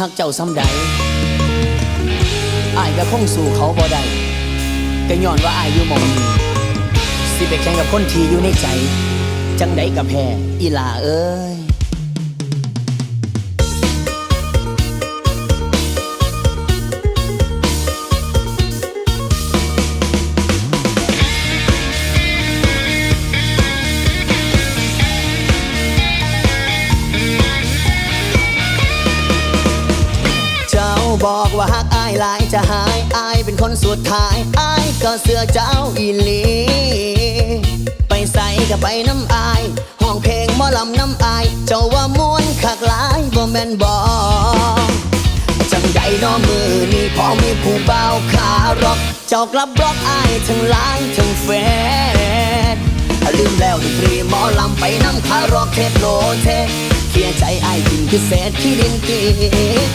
หากเจ้าซ้ำใดอายก็คงสู่เขาบ่ได้ก็ย้อนว่าอายอยู่มองนี้สิไปแข่งกับคนที่อยู่ในใจ จังใดกับแพ้อีหลาเอ้ย บอกว่าหากอายหลายจะหายอายเป็นคนสุดท้ายอายก็เสือเจ้าอีลีไปใส่ก็ไปน้ำอายห้องเพลงหมอลำน้ำอาย เจ้าว่ามวนคักหลายบ่แม่นบอกจังใดน้อมือนี่พอมีผู้เบาวขาร็อก เจ้ากลับบล็อกอายทั้งหลายทั้งแฟนลืมแล้วดนตรีหมอลำไปน้ำคารอกเทปโลเทเคลียร์ใจไอ้ายกินคือเศษที่ดินตี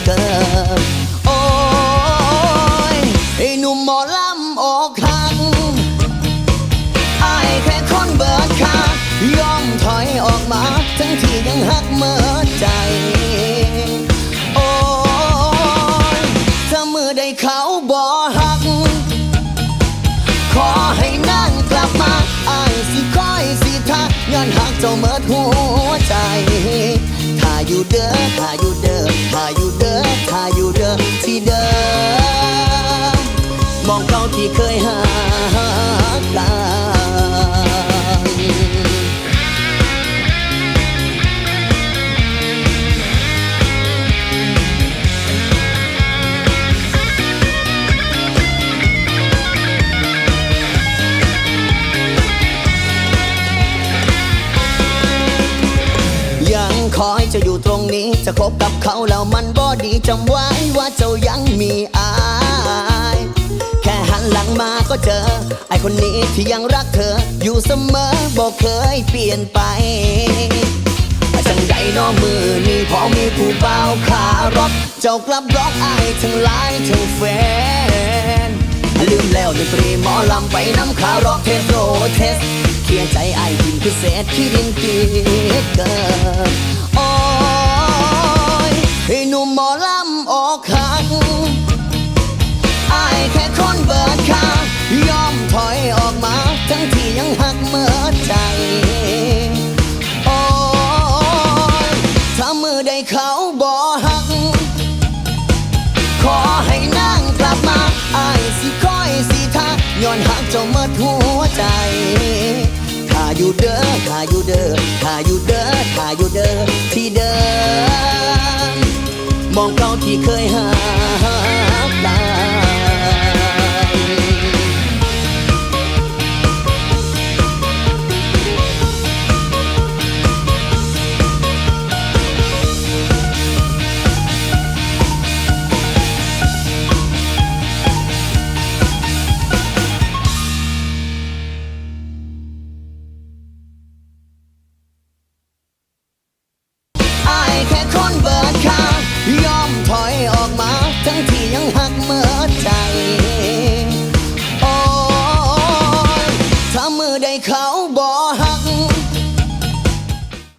เกิน หนุ่มหมอลำอกหักไอ้ายแค่คนเบิดค่ายอมถอยออกมา ทั้งที่ยังหักเมื่อใจโอ้ยถ้ามือได้เขาบ่หัก ขอให้นั่งกลับมาอายสิคอยสิทักย้อนหักเจ้าเมิดหัวใจ ถ้าอยู่เด้อถ้าอยู่เด้อ ที่เคยหากันยังคอยจะอยู่ตรงนี้จะคบกับเขาแล้วมันบ่ดีจำไว้ว่าเจ้ายังมีอาย ก็เจอ ไอคนนี้ที่ยังรักเธอ อยู่เสมอบอกเคยเปลี่ยนไปจังใดน้อมือนี่พอมีผู้เบาวขารอกเจ้ากลับร้องอทั้งหลายทั้งแฟน ลืมแล้วดนตรีหมอลำไปน้ำคารอกเทสโรเทส เคลียร์ใจไอดินคือเศษที่ดินตีเกิน มื่อใจ โอ้ยถ้ามือได้เขาบ่หัก ขอให้นั่งกลับมาอายสิคอยสิทักย้อนหักเจ้าเมื่อหัวใจถ้าอยู่เด้อถ้าอยู่เด้อถ้าอยู่เด้อถ้าอยู่เด้อที่เดิมมองเก่าที่เคยหา